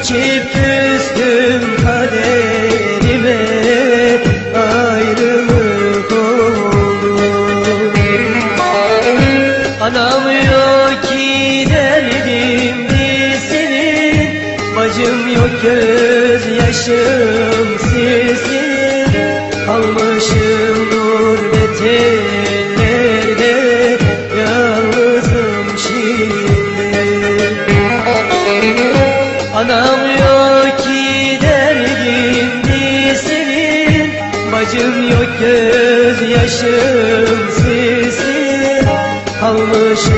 İçip küstüm kaderime Ayrılık oldu. Anam yok ki derdim senin Bacım yok gözyaşım Anam yok ki derdim senin. Bacım yok gözyaşım sizin. Kalmışım gurbet